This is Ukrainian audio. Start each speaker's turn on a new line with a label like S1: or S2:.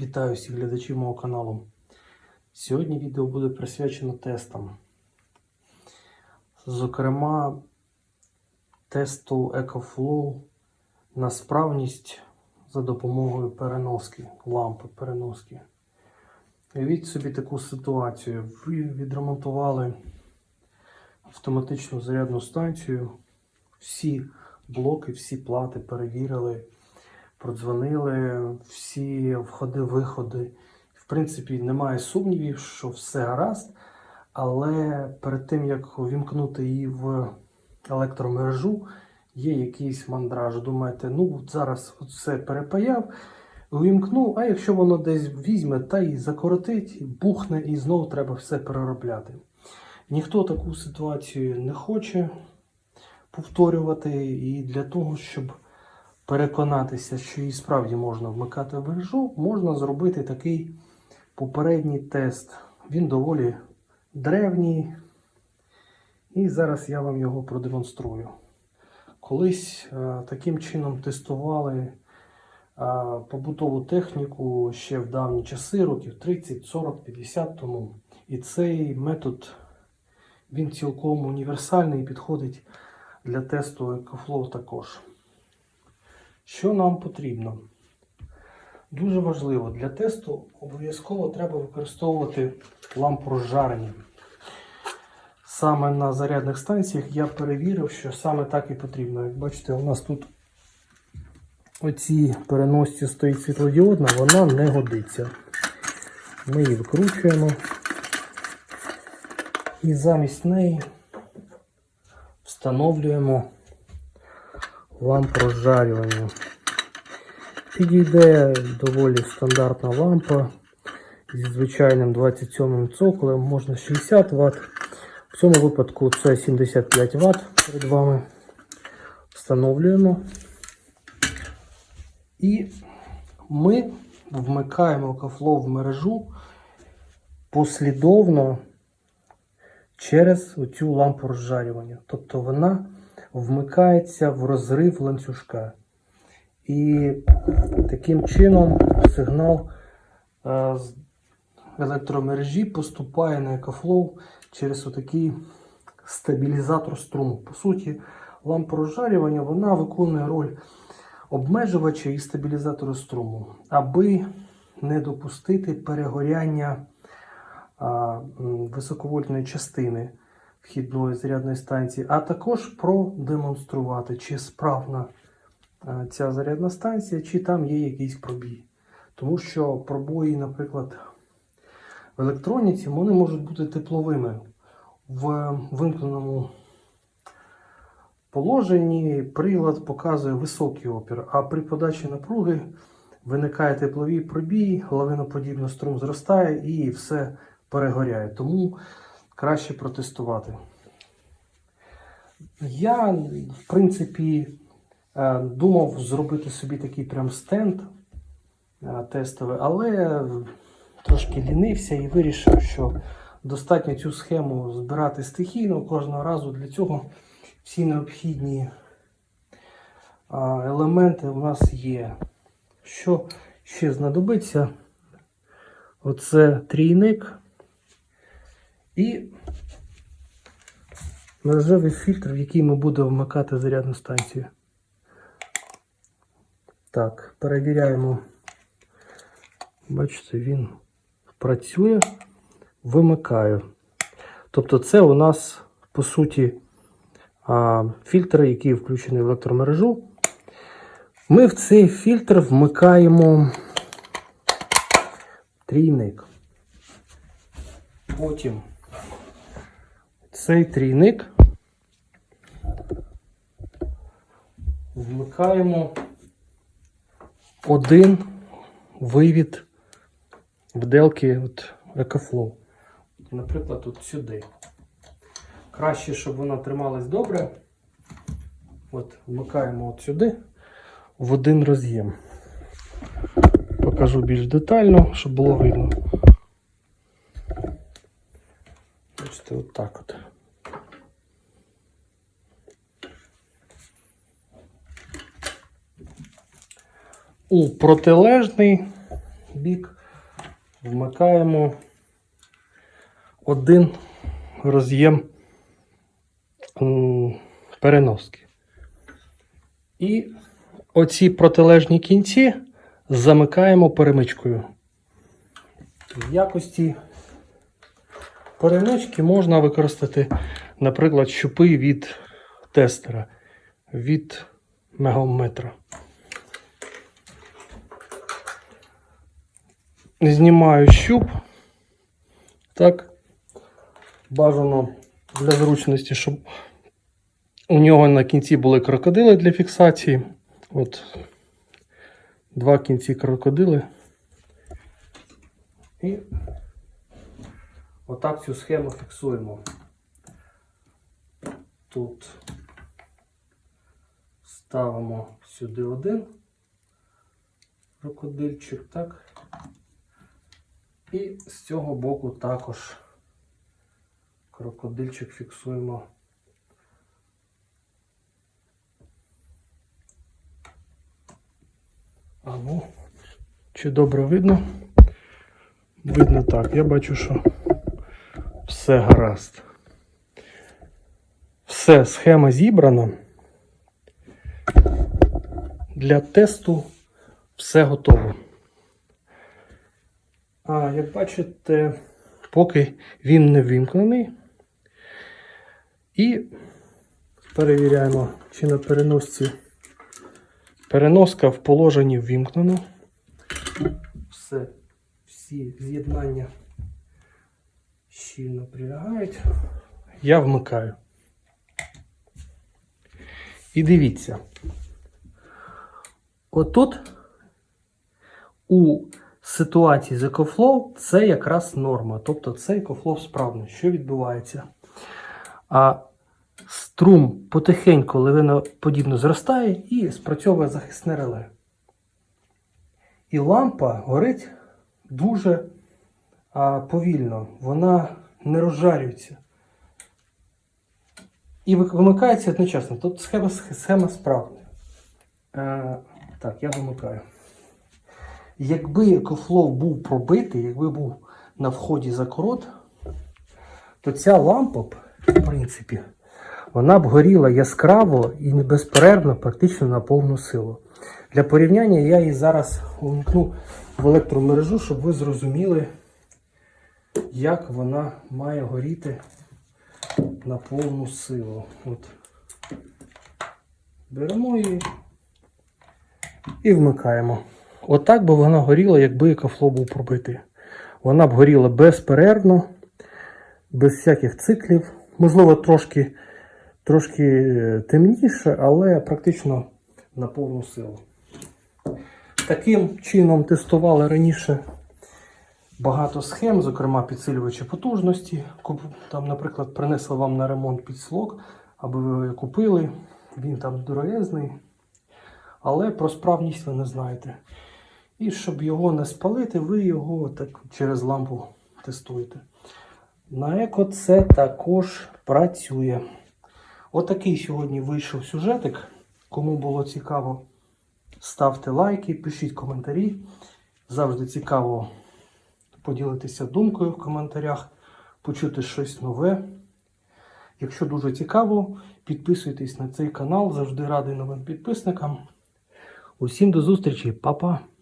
S1: Вітаю всіх глядачів мого каналу. Сьогодні відео буде присвячено тестам. Зокрема, тесту EcoFlow на справність за допомогою переноски, лампи переноски. Уявіть собі таку ситуацію. Ви відремонтували автоматичну зарядну станцію, всі блоки, всі плати перевірили продзвонили, всі входи-виходи. В принципі, немає сумнівів, що все гаразд. Але перед тим, як увімкнути її в електромережу, є якийсь мандраж. Думаєте, ну зараз все перепаяв, увімкну, а якщо воно десь візьме та й закоротить, бухне, і знову треба все переробляти. Ніхто таку ситуацію не хоче повторювати, і для того, щоб переконатися, що її справді можна вмикати в мережу, можна зробити такий попередній тест. Він доволі древній. І зараз я вам його продемонструю. Колись е, таким чином тестували е, побутову техніку ще в давні часи, років 30, 40, 50 тому. І цей метод він цілком універсальний і підходить для тесту EcoFlow також. Що нам потрібно? Дуже важливо для тесту обов'язково треба використовувати лампу розжарення. Саме на зарядних станціях я перевірив, що саме так і потрібно. Як бачите, у нас тут оці переносці стоїть світлодіодна, вона не годиться. Ми її викручуємо. І замість неї встановлюємо лампу розжарювання. Підійде доволі стандартна лампа зі звичайним 27 цоколем, можна 60 Вт. В цьому випадку це 75 Вт перед вами. Встановлюємо. І ми вмикаємо кафло в мережу послідовно через цю лампу розжарювання. Тобто вона вмикається в розрив ланцюжка. І таким чином сигнал е, з електромережі поступає на EcoFlow через отакий стабілізатор струму. По суті, лампа розжарювання вона виконує роль обмежувача і стабілізатора струму, аби не допустити перегоряння високовольтної частини вхідної зарядної станції, а також продемонструвати, чи справна е, ця зарядна станція, чи там є якийсь пробій. Тому що пробої, наприклад, в електроніці вони можуть бути тепловими. В вимкненому положенні прилад показує високий опір, а при подачі напруги виникає тепловий пробій, лавиноподібно струм зростає і все перегоряє. Тому краще протестувати. Я, в принципі, е, думав зробити собі такий прям стенд е, тестовий, але трошки лінився і вирішив, що достатньо цю схему збирати стихійно кожного разу. Для цього всі необхідні елементи у нас є. Що ще знадобиться? Оце трійник і мережевий фільтр, в який ми будемо вмикати зарядну станцію. Так, перевіряємо. Бачите, він працює, вимикаю. Тобто, це у нас, по суті, а, фільтр, який включений в електромережу. Ми в цей фільтр вмикаємо трійник. Потім цей трійник вмикаємо один вивід вделки от EcoFlow. Наприклад, от сюди. Краще, щоб вона трималась добре. От, вмикаємо от сюди в один роз'єм. Покажу більш детально, щоб було видно. Бачите, так от. У протилежний бік, вмикаємо один роз'єм переноски. І оці протилежні кінці замикаємо перемичкою. В якості перемички можна використати, наприклад, щупи від тестера, від мегометра. Знімаю щуп. Так. Бажано для зручності, щоб у нього на кінці були крокодили для фіксації. От два кінці крокодили. І отак цю схему фіксуємо. Тут ставимо сюди один крокодильчик, так. І з цього боку також крокодильчик фіксуємо. А ну, чи добре видно? Видно так. Я бачу, що все гаразд. Все, схема зібрана. Для тесту все готово. А як бачите, поки він не вимкнений. І перевіряємо, чи на переносці переноска в положенні ввімкнена. Все, всі з'єднання щільно прилягають. Я вмикаю. І дивіться. Отут у ситуації з EcoFlow це якраз норма. Тобто це EcoFlow справний. Що відбувається? А струм потихеньку лавиноподібно зростає і спрацьовує захисне реле. І лампа горить дуже а, повільно, вона не розжарюється. І вимикається одночасно. Тобто схема, схема справна. Е, так, я вимикаю. Якби EcoFlow був пробитий, якби був на вході за корот, то ця лампа б, в принципі, вона б горіла яскраво і безперервно, практично на повну силу. Для порівняння я її зараз увімкну в електромережу, щоб ви зрозуміли, як вона має горіти на повну силу. От. Беремо її і вмикаємо. Отак би вона горіла, якби екофло був пробитий. Вона б горіла безперервно, без всяких циклів. Можливо, трошки, трошки е, темніше, але практично на повну силу. Таким чином тестували раніше багато схем, зокрема підсилювачі потужності. Там, наприклад, принесли вам на ремонт підслог, аби ви його купили. Він там дорогезний, але про справність ви не знаєте. І щоб його не спалити, ви його так через лампу тестуєте. На еко це також працює. Отакий сьогодні вийшов сюжетик. Кому було цікаво, ставте лайки, пишіть коментарі. Завжди цікаво поділитися думкою в коментарях, почути щось нове. Якщо дуже цікаво, підписуйтесь на цей канал. Завжди радий новим підписникам. Усім до зустрічі, Па-па!